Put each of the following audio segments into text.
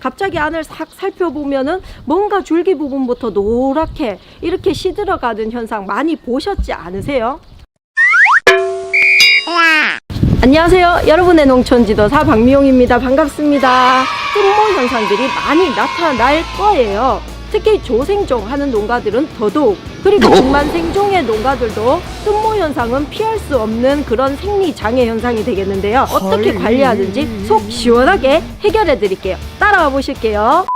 갑자기 안을 싹 살펴보면은 뭔가 줄기 부분부터 노랗게 이렇게 시들어가는 현상 많이 보셨지 않으세요? 안녕하세요. 여러분의 농촌 지도사 박미용입니다. 반갑습니다. 뜬모 현상들이 많이 나타날 거예요. 특히 조생종 하는 농가들은 더더욱 그리고 중만 생종의 농가들도 뜬모 현상은 피할 수 없는 그런 생리 장애 현상이 되겠는데요. 어떻게 관리하든지 속 시원하게 해결해 드릴게요. 따라와 보실게요.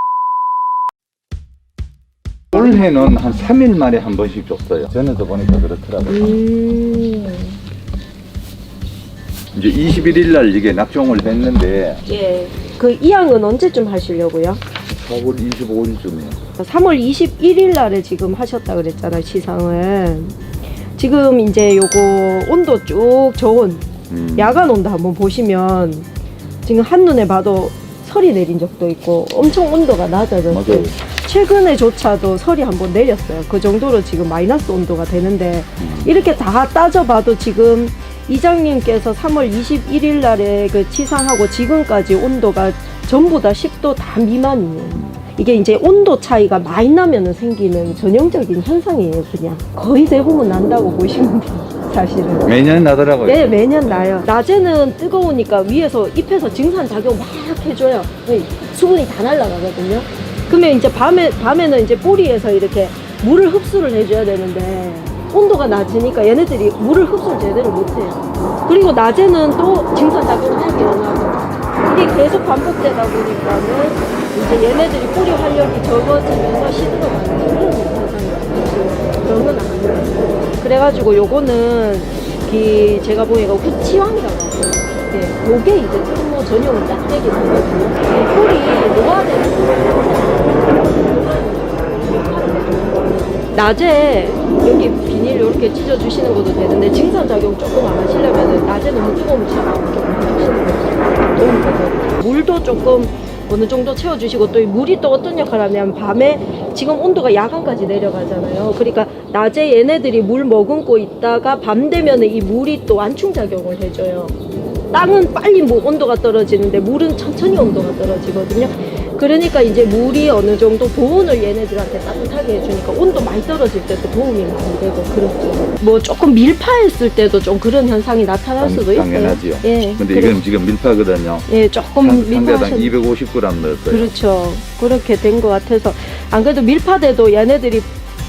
올해는 한 3일 만에 한 번씩 줬어요. 전에도 보니까 그렇더라고요. 음, 이제 21일 날 이게 낙종을 했는데 예. 그 이양은 언제쯤 하시려고요? 4월 25일쯤에 3월 21일 날에 지금 하셨다 그랬잖아요, 시상을. 지금 이제 요거 온도 쭉 저온 음. 야간 온도 한번 보시면 지금 한눈에 봐도 설이 내린 적도 있고 엄청 온도가 낮아졌어요. 맞아요. 최근에조차도 설이 한번 내렸어요. 그 정도로 지금 마이너스 온도가 되는데 음. 이렇게 다 따져봐도 지금 이장님께서 3월 21일 날에 그 치상하고 지금까지 온도가 전부 다 10도 다 미만이에요. 이게 이제 온도 차이가 많이 나면 생기는 전형적인 현상이에요, 그냥. 거의 대부분 난다고 보시면 돼요, 사실은. 매년 나더라고요. 네, 매년 나요. 낮에는 뜨거우니까 위에서 잎에서 증산 작용 막 해줘요. 네, 수분이 다 날아가거든요. 그러면 이제 밤에 밤에는 이제 뿌리에서 이렇게 물을 흡수를 해줘야 되는데 온도가 낮으니까 얘네들이 물을 흡수를 제대로 못해요. 그리고 낮에는 또 증산 작용을 하게 일어나고 이게 계속 반복되다 보니까는 이제 얘네들이 뿌리 활력이 적어지면서 시들어 가는 그런 현상이 그런 건 아니에요. 그래가지고 요거는 이 제가 보기가 후치왕이라고 하고 예, 요게 이제 뜬모 전용 짝대기 거거든요. 이 뿌리 노화되는 낮에 여기 비닐 이렇게 찢어주시는 것도 되는데 증산작용 조금 안 하시려면 낮에 너무 뜨거우면 차가운 조금 해주시는 것 도 도움이 되거든요. 물도 조금 어느 정도 채워주시고 또 이 물이 또 어떤 역할을 하냐면 밤에 지금 온도가 야간까지 내려가잖아요. 그러니까 낮에 얘네들이 물 머금고 있다가 밤 되면 이 물이 또 완충작용을 해줘요. 땅은 빨리 뭐 온도가 떨어지는데 물은 천천히 온도가 떨어지거든요. 그러니까 이제 물이 어느 정도 보온을 얘네들한테 따뜻하게 해주니까 온도 많이 떨어질 때도 도움이 많이 되고 그렇죠. 뭐 조금 밀파했을 때도 좀 그런 현상이 나타날 수도 있어요. 당연하지요. 예. 근데 그래- 이건 지금 밀파거든요. 예, 조금 한 상대당 밀파하셨 250g 넣었어요. 그렇죠. 그렇게 된 것 같아서 안 그래도 밀파돼도 얘네들이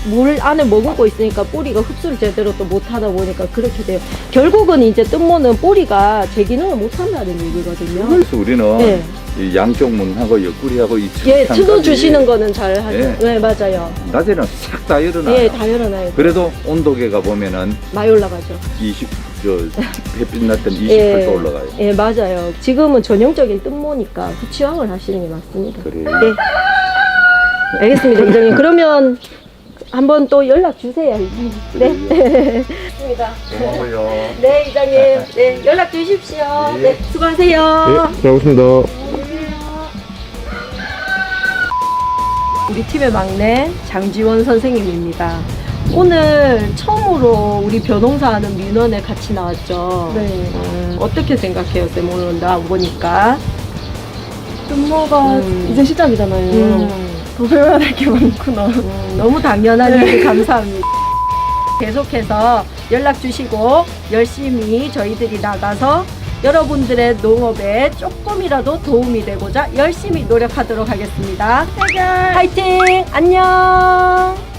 물 안에 머금고 있으니까 뿌리가 흡수를 제대로 또 못하다 보니까 그렇게 돼요. 결국은 이제 뜬모는 뿌리가 제 기능을 못한다는 얘기거든요. 그래서 우리는 예. 이 양쪽 문하고 옆구리하고 이 예, 측창까지 틀어주시는 거는 잘 하죠. 예. 네, 맞아요. 낮에는 싹 다 일어나요. 예, 다 열어놔요. 그래도 온도계가 보면은 많이 올라가죠. 20, 저 햇빛 날 때는 28도 예. 올라가요. 예, 맞아요. 지금은 전형적인 뜬모니까 후치왕을 하시는 게 맞습니다. 그래요. 네. 알겠습니다, 이장님. 그러면 한번 또 연락 주세요. 네. 좋습니다. 고마워요. 네, 이장님. 네, 연락 주십시오. 예. 네, 수고하세요. 예, 잘하겠습니다. 우리 팀의 막내 장지원 선생님입니다. 오늘 처음으로 우리 변홍사 하는 민원에 같이 나왔죠. 네. 음, 어떻게 생각해요, 쌤? 오늘 나오니까. 뜬모가 음. 이제 시작이잖아요. 음. 더 배워야 될 게 많구나. 음, 너무 당연한 일 감사합니다. 계속해서 연락 주시고 열심히 저희들이 나가서 여러분들의 농업에 조금이라도 도움이 되고자 열심히 노력하도록 하겠습니다. 화이팅! 안녕!